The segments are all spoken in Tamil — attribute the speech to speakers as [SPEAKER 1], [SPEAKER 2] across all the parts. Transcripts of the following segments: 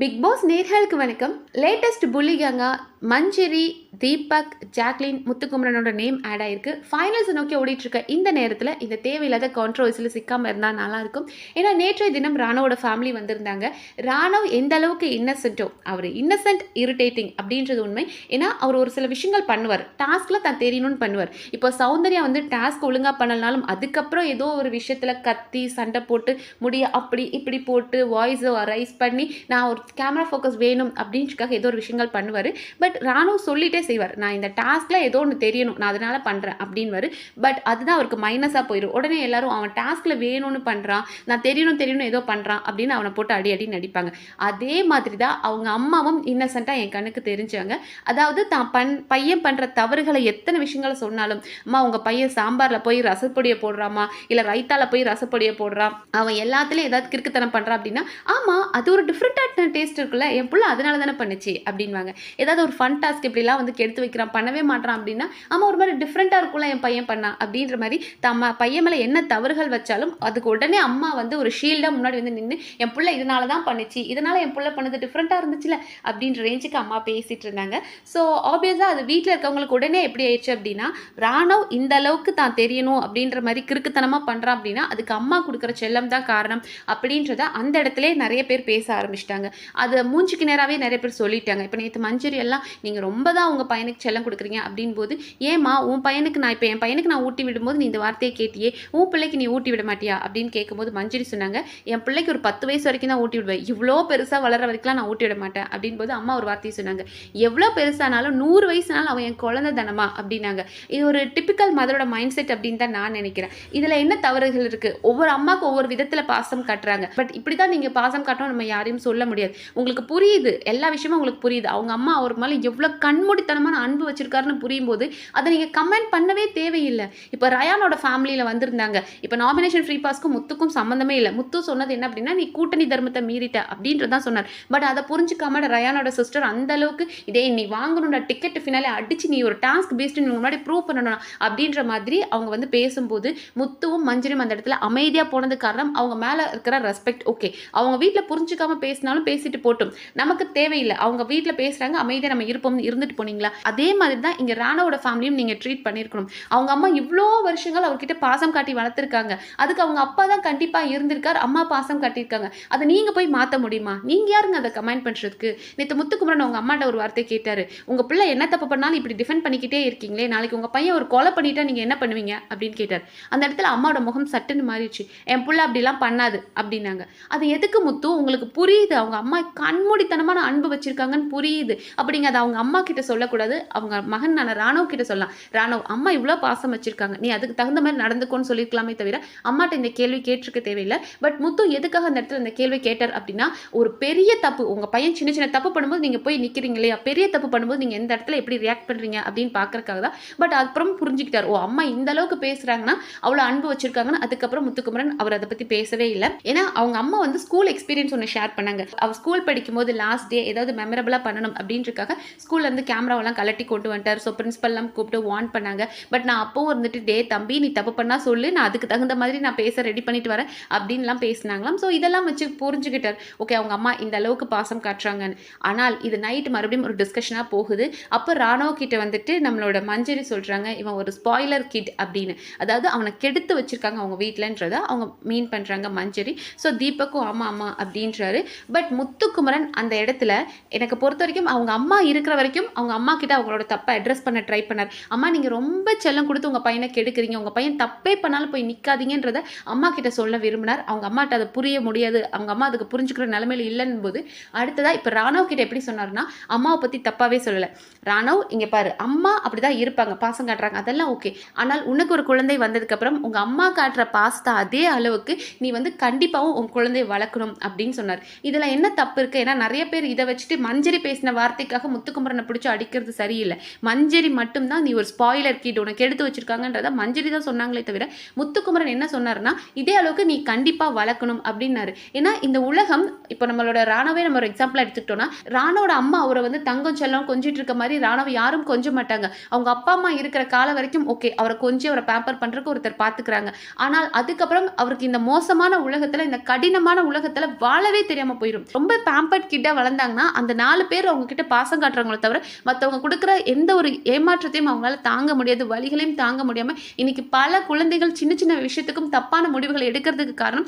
[SPEAKER 1] பிக் பாஸ் நேர்களுக்கு வணக்கம். லேட்டஸ்ட் புள்ளி கேங்கா மஞ்சரி தீபக் ஜாக்லின் முத்துக்குமரனோட நேம் ஆட் ஆயிருக்கு. ஃபைனல்ஸை நோக்கி ஓடிட்டு இருக்க இந்த நேரத்தில் இந்த தேவையில்லாத கான்ட்ரவர்சியில் சிக்காமல் இருந்தால் நல்லாயிருக்கும் ஏன்னா நேற்றைய தினம் ராணுவோட ஃபேமிலி வந்திருந்தாங்க. ராணவ் எந்த அளவுக்கு இன்னசென்ட்டோ அவர் இன்னசென்ட் இரிட்டேட்டிங் அப்படின்றது உண்மை. ஏன்னா அவர் ஒரு சில விஷயங்கள் பண்ணுவார். டாஸ்கில் தான் தெரியணும்னு பண்ணுவார். இப்போ சௌந்தர்யா வந்து டாஸ்க் ஒழுங்காக பண்ணலனாலும் அதுக்கப்புறம் ஏதோ ஒரு விஷயத்தில் கத்தி சண்டை போட்டு முடிய அப்படி இப்படி போட்டு வாய்ஸை ரைஸ் பண்ணி நான் ஒரு கேமரா ஃபோக்கஸ் வேணும் அப்படின்றதுக்காக ஏதோ ஒரு விஷயங்கள் பண்ணுவார். பட் ராணுவ சொல்லிட்டே செய்வார். நான் இந்த டாஸ்கில் ஏதோ ஒன்று தெரியணும். நான் அதனால் பண்ணுறேன் அப்படின்வாரு பட் அதுதான் அவருக்கு மைனஸாக போயிடும் உடனே எல்லாரும் அவன் டாஸ்கில் வேணும்னு பண்ணுறான் நான் தெரியணும் தெரியணும் ஏதோ பண்ணுறான் அப்படின்னு அவனை போட்டு அடி அடி நடிப்பாங்க அதே மாதிரி தான் அவங்க அம்மாவும் இன்னசென்ட்டாக என் கண்ணுக்கு தெரிஞ்சாங்க அதாவது தான் பண் பையன் பண்ணுற தவறுகளை எத்தனை விஷயங்களை சொன்னாலும் அம்மா உங்கள் பையன் சாம்பாரில் போய் ரசப்பொடியை போடுறாமா இல்லை ரைத்தால போய் ரசப்பொடியை போடுறான். அவன் எல்லாத்துலேயும் ஏதாவது கிறுக்குத்தனம் பண்ணுறான் அப்படின்னா ஆமாம் அது ஒரு டிஃப்ரெண்ட்டான டேஸ்ட் இருக்குல்ல? என் பிள்ளை அதனால தானே பண்ணுச்சு அப்படின்வாங்க ஏதாவது ஒரு ஃபன் டாஸ்க் இப்படிலாம் வந்து கெடுத்து வைக்கிறான் பண்ணவே மாட்டான் அப்படின்னா ஆமாம் ஒரு மாதிரி டிஃப்ரெண்ட்டாக இருக்கும்ல என் பையன் பண்ணா அப்படின்ற மாதிரி தம்ம பையன் மேலே என்ன தவறுகள் வச்சாலும் அதுக்கு உடனே அம்மா வந்து ஒரு ஷீல்டாக முன்னாடி வந்து நின்று என் பிள்ளை இதனால தான் பண்ணுச்சு இதனால என் பிள்ளை பண்ணது டிஃப்ரெண்ட்டாக இருந்துச்சுல அப்படின்ற ரேஞ்சுக்கு அம்மா பேசிகிட்டு இருந்தாங்க. ஸோ ஆப்வியஸாக அது வீட்டில் இருக்கவங்களுக்கு உடனே எப்படி ஆயிடுச்சு அப்படின்னா ராணவ் இந்த அளவுக்கு தான் தெரியணும் அப்படின்ற மாதிரி கிறுக்குத்தனமாக பண்ணுறான் அப்படின்னா அதுக்கு அம்மா கொடுக்குற செல்லம் தான் காரணம் அப்படின்றத அந்த இடத்துல நிறைய பேர் பேச ஆரம்பிச்சிட்டாங்க. அது மூஞ்சிக்கு நேராகவே நிறைய பேர் சொல்லிட்டாங்க. இப்போ நேற்று மஞ்சரி எல்லாம் நீங்கள் ரொம்ப தான் உங்கள் பையனுக்கு செல்லம் கொடுக்குறீங்க. அப்படின் போது ஏமா உன் பையனுக்கு நான் இப்போ என் பையனுக்கு நான் ஊட்டி விடும்போது நீ இந்த வார்த்தையை கேட்டியே? உன் பிள்ளைக்கு நீ ஊட்டி விட மாட்டியா? அப்படின்னு கேட்கும்போது மஞ்சரி சொன்னாங்க என் பிள்ளைக்கு ஒரு பத்து வயசு வரைக்கும் தான் ஊட்டி விடுவேன். இவ்வளோ பெருசாக வளர வரைக்கும்லாம் நான் ஊட்டி விட மாட்டேன். அப்படின் போது அம்மா ஒரு வார்த்தையை சொன்னாங்க எவ்வளோ பெருசானாலும் நூறு வயசுனாலும் அவன் என் குழந்தை தனமா அப்படின்னாங்க. இது ஒரு டிப்பிக்கல் மதரோட மைண்ட் செட் அப்படின்னு தான் நான் நினைக்கிறேன். இதில் என்ன தவறுகள் இருக்குது ஒவ்வொரு அம்மாவுக்கு ஒவ்வொரு விதத்தில் பாசம் காட்டுறாங்க. பட் இப்படி தான் நீங்கள் பாசம் காட்டணும் நம்ம யாரையும் சொல்ல முடியாது. உங்களுக்கு புரியுது. எல்லா விஷயமும் உங்களுக்கு புரியுது. அவங்க அம்மா அவர் மேலே எவ்வளோ கண்மூடித்தனமான அன்பு வச்சிருக்காருன்னு புரியும் போது அதை நீங்கள் கமெண்ட் பண்ணவே தேவையில்லை. இப்போ ரயானோட ஃபேமிலியில் வந்திருந்தாங்க. இப்போ நாமினேஷன் ஃப்ரீ பாஸ்க்கும் முத்துக்கும் சம்மந்தமே இல்லை. முத்து சொன்னது என்ன அப்படின்னா நீ கூட்டணி தர்மத்தை மீறிட்ட அப்படின்றது தான் சொன்னார். பட் அதை புரிஞ்சுக்காம ரயானோட சிஸ்டர் அந்த அளவுக்கு இதே நீ வாங்கணும்டா டிக்கெட் ஃபினாலே அடிச்சு நீ ஒரு டாஸ்க் பேஸ்டு முன்னாடி ப்ரூவ் பண்ணணும் அப்படின்ற மாதிரி அவங்க வந்து பேசும்போது முத்துவும் மஞ்சளும் அந்த இடத்துல அமைதியாக போனது காரணம் அவங்க மேலே இருக்கிற ரெஸ்பெக்ட் ஓகே அவங்க வீட்டில் புரிஞ்சுக்காம பேசினாலும் பேசிட்டு போட்டும். நமக்கு தேவையில்லை. அவங்க வீட்டில் பேசுகிறாங்க அமைதியாக நம்ம இருப்போம்னு இருந்துட்டு போனீங்களா? அதே மாதிரி தான் இங்கே ராணாவோட ஃபேமிலியும் நீங்கள் ட்ரீட் பண்ணியிருக்கணும் அவங்க அம்மா இவ்வளோ வருஷங்கள் அவர்கிட்ட பாசம் காட்டி வளர்த்துருக்காங்க. அதுக்கு அவங்க அப்பா தான் கண்டிப்பாக இருந்திருக்கார் அம்மா பாசம் காட்டியிருக்காங்க. அதை நீங்கள் போய் மாற்ற முடியுமா? நீங்கள் யாருங்க அதை கமெண்ட் பண்ணுறதுக்கு நேற்று முத்துக்குமரன் உங்கள் அம்மாட்ட ஒரு வார்த்தை கேட்டார். உங்கள் பிள்ளை என்ன தப்பு பண்ணாலும் இப்படி டிஃபெண்ட் பண்ணிக்கிட்டே இருக்கீங்களே நாளைக்கு உங்கள் பையன் ஒரு கொலை பண்ணிட்டா நீங்கள் என்ன பண்ணுவீங்க? அப்படின்னு கேட்டார். அந்த இடத்துல அம்மாவோட முகம் சட்டுன்னு மாறிடுச்சு. என் பிள்ளை அப்படிலாம் பண்ணாது அப்படின்னாங்க. அது எதுக்கு முத்து? உங்களுக்கு புரியுது அவங்க அம்மா அம்மா கண்மூடித்தனமான அன்பு வச்சுருக்காங்கன்னு புரியுது. அப்படிங்க அதை அவங்க அம்மா கிட்ட சொல்லக்கூடாது. அவங்க மகன் நான் ராணவ் கிட்ட சொல்லலாம். ராணவ் அம்மா இவ்வளோ பாசம் வச்சுருக்காங்க. நீ அதுக்கு தகுந்த மாதிரி நடந்துக்கோன்னு சொல்லியிருக்கலாமே தவிர அம்மாட்ட இந்த கேள்வி கேட்டிருக்க தேவையில்லை. பட் முத்து எதுக்காக அந்த இடத்துல இந்த கேள்வி கேட்டார் அப்படின்னா ஒரு பெரிய தப்பு உங்கள் பையன் சின்ன சின்ன தப்பு பண்ணும்போது நீங்கள் போய் நிற்கிறீங்க இல்லையா? பெரிய தப்பு பண்ணும்போது நீங்கள் எந்த இடத்துல எப்படி ரியாக்ட் பண்ணுறீங்க அப்படின்னு பார்க்குறக்காக தான். பட் அப்புறம் புரிஞ்சுக்கிட்டார். ஓ அம்மா இந்த அளவுக்கு பேசுகிறாங்கன்னா அவ்வளோ அன்பு வச்சிருக்காங்கன்னு அதுக்கப்புறம் முத்துக்குமரன் அவர் அதை பற்றி பேசவே இல்லை. ஏன்னா அவங்க அம்மா வந்து ஸ்கூல் எக்ஸ்பீரியன்ஸ் ஒன்று ஷேர் பண்ணாங்க. அவர் ஸ்கூல் படிக்கும்போது லாஸ்ட் டே ஏதாவது மெமரபிளாக பண்ணணும் அப்படின்றக்காக ஸ்கூல்லேருந்து கேமராவெல்லாம் கலட்டி கொண்டு வந்துட்டார். ஸோ பிரின்ஸ்பல்லாம் கூப்பிட்டு வார்ன் பண்ணாங்க. பட் நான் அப்பவும் இருந்துட்டு டே தம்பி நீ தப்பு பண்ணால் சொல்லு. நான் அதுக்கு தகுந்த மாதிரி நான் பேச ரெடி பண்ணிட்டு வரேன். அப்படின்லாம் பேசினாங்களாம். ஸோ இதெல்லாம் வச்சு புரிஞ்சுக்கிட்டார். ஓகே அவங்க அம்மா இந்த அளவுக்கு பாசம் காட்டுறாங்கன்னு. ஆனால் இது நைட் மறுபடியும் ஒரு டிஸ்கஷனாக போகுது. அப்போ ராணோ கிட்ட வந்துட்டு நம்மளோட மஞ்சரி சொல்கிறாங்க இவன் ஒரு ஸ்பாய்லர் கிட் அப்படின்னு. அதாவது அவனை கெடுத்து வச்சுருக்காங்க அவங்க வீட்டிலன்றதை அவங்க மீன் பண்ணுறாங்க மஞ்சரி. ஸோ தீபக்கும் ஆமாம் ஆமாம் அப்படின்றாரு. பட் முத்துக்குமரன் அந்த இடத்துல எனக்கு பொறுத்த வரைக்கும் அவங்க அம்மா இருக்கிற வரைக்கும் அவங்க அம்மா கிட்ட அவங்களோட தப்பை அட்ரஸ் பண்ண ட்ரை பண்ணார். அம்மா நீங்கள் ரொம்ப செல்லம் கொடுத்து உங்கள் பையனை கெடுக்குறீங்க. உங்கள் பையன் தப்பே பண்ணாலும் போய் நிற்காதீங்கன்றத அம்மா கிட்ட சொல்ல விரும்பினார். அவங்க அம்மாட்ட அதை புரிய முடியாது. அவங்க அம்மா அதுக்கு புரிஞ்சுக்கிற நிலமையில இல்லைன்னு போது அடுத்ததாக இப்போ ராணவ் கிட்ட எப்படி சொன்னார்னா அம்மாவை பற்றி தப்பாகவே சொல்லலை. ராணவ் இங்கே பாரு அம்மா அப்படிதான் இருப்பாங்க பாசம் காட்டுறாங்க. அதெல்லாம் ஓகே ஆனால் உனக்கு ஒரு குழந்தை வந்ததுக்கப்புறம் உங்கள் அம்மா காட்டுற பாசத்தை அதே அளவுக்கு நீ வந்து கண்டிப்பாகவும் உன் குழந்தையை வளர்க்கணும் அப்படின்னு சொன்னார். இதில் என்ன தப்பு இருக்குது ஏன்னா நிறைய பேர் இதை வச்சுட்டு மஞ்சரி பேசின வார்த்தைக்காக முத்துக்குமரனை பிடிச்சி அடிக்கிறது சரியில்லை. மஞ்சரி மட்டும்தான் நீ ஒரு ஸ்பாயிலர் கீட் உனக்கு எடுத்து வச்சிருக்காங்கன்றத மஞ்சரி தான் சொன்னாங்களே தவிர முத்துக்குமரன் என்ன சொன்னார்னா இதே அளவுக்கு நீ கண்டிப்பாக வளர்க்கணும் அப்படின்னாரு. ஏன்னா இந்த உலகம் இப்போ நம்மளோட ராணவே நம்ம ஒரு எக்ஸாம்பிள் எடுத்துக்கிட்டோம்னா ராணோட அம்மா அவரை வந்து தங்கம் செல்லம் கொஞ்சிட்டு இருக்க மாதிரி ராணவை யாரும் கொஞ்ச மாட்டாங்க. அவங்க அப்பா அம்மா இருக்கிற காலம் வரைக்கும் ஓகே அவரை கொஞ்சம் அவரை பேம்பர் பண்றதுக்கு ஒருத்தர் பார்த்துக்கிறாங்க ஆனால் அதுக்கப்புறம் அவருக்கு இந்த மோசமான உலகத்துல இந்த கடினமான உலகத்துல வாழவே தெரியாம போயிடும் ரொம்ப பேம்பர்ட் கிட்டாக வளர்ந்தாங்கன்னா அந்த நாலு பேர் அவங்கக்கிட்ட பாசம் காட்டுறவங்கள தவிர மற்றவங்க கொடுக்குற எந்த ஒரு ஏமாற்றத்தையும் அவங்களால தாங்க முடியாது வழிகளையும் தாங்க முடியாமல் இன்றைக்கி பல குழந்தைகள் சின்ன சின்ன விஷயத்துக்கும் தப்பான முடிவுகளை எடுக்கிறதுக்கு காரணம்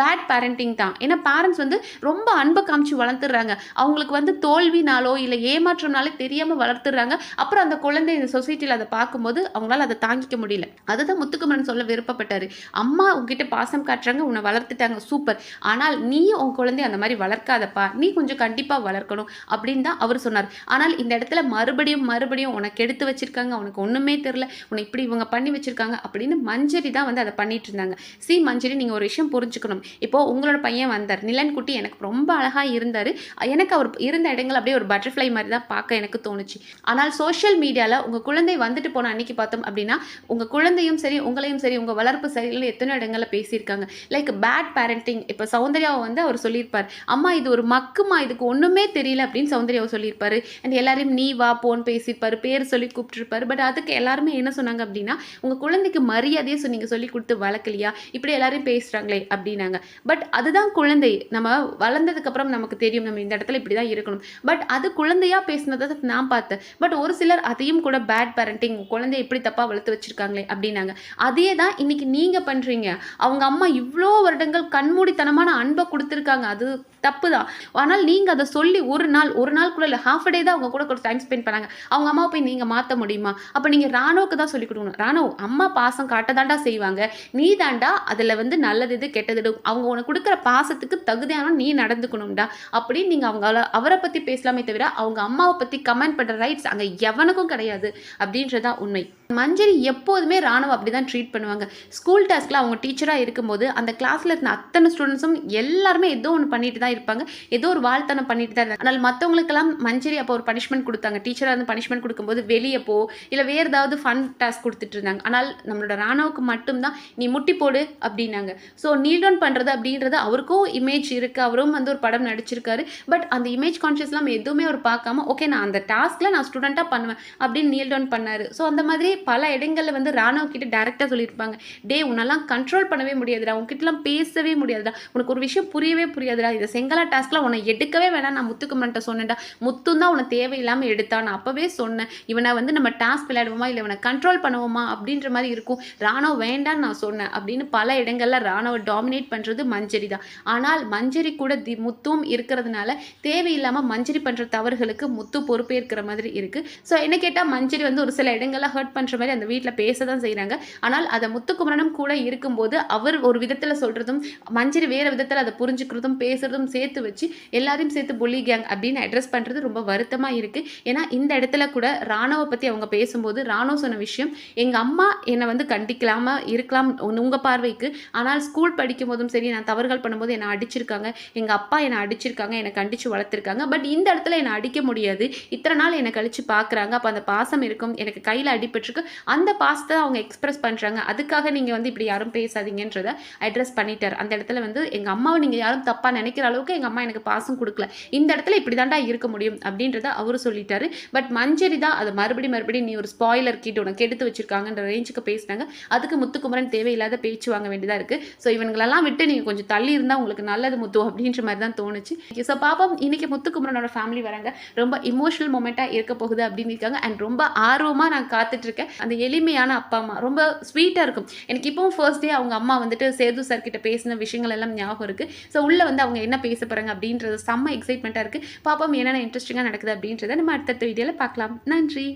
[SPEAKER 1] பேட் பேரண்டிங் தான். ஏன்னா பேரண்ட்ஸ் வந்து ரொம்ப அன்பை காமிச்சு வளர்த்துறாங்க. அவங்களுக்கு வந்து தோல்வினாலோ இல்லை ஏமாற்றம்னாலே தெரியாமல் வளர்த்துறாங்க. அப்புறம் அந்த குழந்தை இந்த சொசைட்டியில் அதை பார்க்கும்போது அவங்களால அதை தாங்கிக்க முடியல. அதுதான் முத்துக்குமரன் சொல்ல விருப்பப்பட்டார். அம்மா உங்ககிட்ட பாசம் காட்டுறாங்க உன்னை வளர்த்துட்டாங்க சூப்பர் ஆனால் நீ உன் குழந்தைய அந்த மாதிரி வளர்க்காதப்பா. நீ கொஞ்சம் கண்டிப்பாக வளர்க்கணும் அப்படின்னு தான் அவர் சொன்னார். ஆனால் இந்த இடத்துல மறுபடியும் மறுபடியும் உனக்கு எடுத்து வச்சிருக்காங்க உனக்கு ஒன்றுமே தெரில உன்னை இப்படி இவங்க பண்ணி வச்சிருக்காங்க அப்படின்னு மஞ்சரி தான் வந்து அதை பண்ணிட்டு இருந்தாங்க. சி மஞ்சரி நீங்கள் ஒரு விஷயம் புரிஞ்சுக்கணும். இப்போ உங்களோட பையன் வந்தார். நிலன் குட்டி எனக்கு ரொம்ப அழகாக இருந்தார். எனக்கு அவர் இருந்த இடங்கள் அப்படியே ஒரு பட்டர்ஃப்ளை மாதிரி தான் பார்க்க எனக்கு தோணுச்சு. ஆனால் சோஷியல் மீடியாவில் உங்கள் குழந்தை வந்துட்டு போன அன்னைக்கு பார்த்தோம் அப்படின்னா உங்கள் குழந்தையும் சரி உங்களையும் சரி உங்கள் வளர்ப்பு சரியில் எத்தனை இடங்களில் பேசியிருக்காங்க. லைக் பேட் பேரண்டிங் இப்போ சௌந்தர்யாவை வந்து அவர் சொல்லியிருப்பார். அம்மா இது ஒரு மக்குமா? இதுக்கு ஒன்றுமே தெரியல அப்படின்னு சௌந்தர்யாவை சொல்லியிருப்பாரு. அண்ட் எல்லாரையும் நீ வா போன் பேசியிருப்பார். பேர் சொல்லி கூப்பிட்டுருப்பார். பட் அதுக்கு எல்லாருமே என்ன சொன்னாங்க அப்படின்னா உங்கள் குழந்தைக்கு மரியாதையை நீங்கள் சொல்லி கொடுத்து வளர்க்கலையா? இப்படி எல்லாரும் பேசுகிறாங்களே அப்படின்னாங்க. பட் அதுதான் குழந்தை. நம்ம வளர்ந்ததுக்கு அப்புறம் நமக்கு தெரியும். நம்ம இந்த இடத்துல இப்படி தான் இருக்கணும். பட் அது குழந்தையா பேசினதை நான் பார்த்தேன். பட் ஒரு சிலர் அதையும் கூட பேட் பேரண்டிங் குழந்தைய இப்படி தப்பாக வளர்த்து வச்சிருக்காங்களே அப்படின்னாங்க. அதே தான் இன்னைக்கு நீங்க பண்றீங்க. அவங்க அம்மா இவ்வளோ வருடங்கள் கண்மூடித்தனமான அன்பை கொடுத்துருக்காங்க. அது தப்பு தான் ஆனால் நீங்கள் அதை சொல்லி ஒரு நாள் ஒரு நாள் கூட இல்லை ஹாஃப் டே தான் அவங்க கூட கூட டைம் ஸ்பெண்ட் பண்ணாங்க. அவங்க அம்மா போய் நீங்கள் மாற்ற முடியுமா? அப்போ நீங்கள் ராணுவுக்கு தான் சொல்லி கொடுக்கணும். ராணுவ அம்மா பாசம் காட்டதாண்டா செய்வாங்க. நீ தாண்டா அதில் வந்து நல்லது இது கெட்டது அவங்க உனக்கு கொடுக்குற பாசத்துக்கு தகுதியான நீ நடந்துக்கணும்டா. அப்படின்னு நீங்கள் அவங்க அவரை பற்றி பேசலாமே தவிர அவங்க அம்மாவை பற்றி கமெண்ட் பண்ணுற ரைட்ஸ் அங்கே எவனுக்கும் கிடையாது. அப்படின்றதான் உண்மை. மஞ்சரி எப்போதுமே ராணுவ அப்படி தான் ட்ரீட் பண்ணுவாங்க ஸ்கூல் டாஸ்கில் அவங்க டீச்சராக இருக்கும்போது அந்த கிளாஸில் இருந்த அத்தனை ஸ்டூடெண்ட்ஸும் எல்லாருமே ஏதோ ஒன்று பண்ணிட்டு தான் இருப்பாங்க. ஏதோ ஒரு வாழ்த்தனம் பண்ணிட்டு தான் இருந்தாங்க ஆனால் மற்றவங்களுக்கெல்லாம் மஞ்சரி அப்போ ஒரு பனிஷ்மெண்ட் கொடுத்தாங்க. டீச்சராக இருந்து பனிஷ்மெண்ட் கொடுக்கும்போது வெளியே போ இல்லை வேறு ஏதாவது ஃபன் டாஸ்க் கொடுத்துட்டு இருந்தாங்க. ஆனால் நம்மளோட ராணுவுக்கு மட்டும்தான் நீ முட்டி போடு அப்படின்னாங்க. ஸோ நீல் டவுன் பண்ணுறது அப்படின்றது அவருக்கும் இமேஜ் இருக்குது அவரும் வந்து ஒரு படம் நடிச்சிருக்காரு. பட் அந்த இமேஜ் கான்ஷியஸ்லாம் எதுவுமே அவர் பார்க்காம ஓகே நான் அந்த டாஸ்கில் நான் ஸ்டூடெண்ட்டாக பண்ணுவேன் அப்படின்னு நீல் டவுன் பண்ணார். ஸோ அந்த மாதிரி பல இடங்களில் வந்து ராணுவ கிட்ட டேரெக்டாக சொல்லியிருப்பாங்க. டே உன்னெல்லாம் கண்ட்ரோல் பண்ணவே முடியாதுடா. உன்கிட்டலாம் பேசவே முடியாதுடா. உனக்கு ஒரு விஷயம் புரியவே புரியாதுடா. இதை செங்கலா டாஸ்க்லாம் உன்னை எடுக்கவே வேணாம். நான் முத்துக்குமன்ட்ட சொன்னேன்டா. முத்தும் தான் உன்னை தேவையில்லாமல் எடுத்தான் நான் அப்போவே சொன்னேன். இவனை வந்து நம்ம டாஸ்க் விளையாடுவோமா? இல்லை இவனை கண்ட்ரோல் பண்ணுவோமா? அப்படின்ற மாதிரி இருக்கும். ராணுவ வேண்டான்னு நான் சொன்னேன். அப்படின்னு பல இடங்களில் ராணுவ டாமினேட் பண்ணுறது மஞ்சரி தான். ஆனால் மஞ்சரி கூட தி முத்தும் இருக்கிறதுனால தேவையில்லாமல் மஞ்சரி பண்ணுற தவறுகளுக்கு முத்து பொறுப்பேற்கிற மாதிரி இருக்குது ஸோ என்ன கேட்டால் மஞ்சரி வந்து ஒரு சில இடங்களில் ஹர்ட் பண்ணுற மாதிரி அந்த வீட்டில் பேச தான் செய்கிறாங்க ஆனால் அதை முத்துக்குமரனும் கூட இருக்கும்போது அவர் ஒரு விதத்தில் சொல்கிறதும் மஞ்சரி வேறு விதத்தில் அதை புரிஞ்சுக்கிறதும் பேசுகிறதும் சேர்த்து வச்சு எல்லாரையும் சேர்த்து புள்ளி கேங் அப்படின்னு அட்ரஸ் பண்ணுறது ரொம்ப வருத்தமாக இருக்குது ஏன்னா இந்த இடத்துல கூட ராணுவை பற்றி அவங்க பேசும்போது ராணுவ சொன்ன விஷயம் எங்கள் அம்மா என்னை வந்து கண்டிக்கலாமல் இருக்கலாம் உங்கள் பார்வைக்கு. ஆனால் ஸ்கூல் படிக்கும் போதும் சரி நான் தவறுகள் பண்ணும்போது என்னை அடிச்சிருக்காங்க. எங்கள் அப்பா என்னை அடிச்சிருக்காங்க என்னை கண்டித்து வளர்த்துருக்காங்க. பட் இந்த இடத்துல என்னை அடிக்க முடியாது. இத்தனை நாள் என்னை கழித்து பார்க்குறாங்க அப்போ அந்த பாசம் இருக்கும். எனக்கு கையில் அடிபட்டிருக்கு அந்த பாசத்தை அவங்க எக்ஸ்பிரஸ் பண்ணுறாங்க அதுக்காக நீங்கள் வந்து இப்படி யாரும் பேசாதீங்கன்றதை அட்ரஸ் பண்ணிட்டார். அந்த இடத்துல வந்து எங்கள் அம்மாவை நீங்கள் யாரும் தப்பாக நினைக்கிற அளவுக்கு எங்கள் அம்மா எனக்கு பாசம் கொடுக்கல. இந்த இடத்துல இப்படி தாண்டா இருக்க முடியும் அப்படின்றத அவரும் சொல்லிட்டாரு. பட் மஞ்சரி தான் அதை மறுபடி மறுபடியும் நீ ஒரு ஸ்பாய்லர் கிட்ட உனக்கு எடுத்து வச்சிருக்காங்கன்ற ரேஞ்சுக்கு பேசினாங்க. அதுக்கு முத்துக்குமரன் தேவையில்லாத பேச்சு வாங்க வேண்டியதாக இருக்குது ஸோ இவங்களெல்லாம் விட்டு நீங்கள் கொஞ்சம் தள்ளி இருந்தால் உங்களுக்கு நல்லது முத்து அப்படின்ற மாதிரி தான் தோணுச்சு. ஸோ பாப்போம் இன்னைக்கு முத்துக்குமரனோட ஃபேமிலி வராங்க. ரொம்ப இமோஷனல் மூமெண்ட்டாக இருக்க போகுது அப்படின்னு இருக்காங்க. அண்ட் ரொம்ப ஆர்வமாக நான் காத்துட்ருக்கேன் அந்த எளிமையான அப்பா அம்மா. ரொம்ப ஸ்வீட்டாக இருக்கும். எனக்கு இப்போவும் ஃபர்ஸ்ட் டே அவங்க அம்மா வந்துட்டு சேது சார் கிட்ட பேசின விஷயங்கள் எல்லாம் ஞாபகம் இருக்குது ஸோ உள்ளே வந்து அவங்க என்ன பேச போகிறாங்க அப்படின்றது செம்ம எக்ஸைட்மெண்ட்டாக இருக்குது பாப்பா என்னென்ன இன்ட்ரெஸ்டிங்காக நடக்குது அப்படின்றத நம்ம அடுத்தடுத்த வீடியோவில் பார்க்கலாம். நன்றி.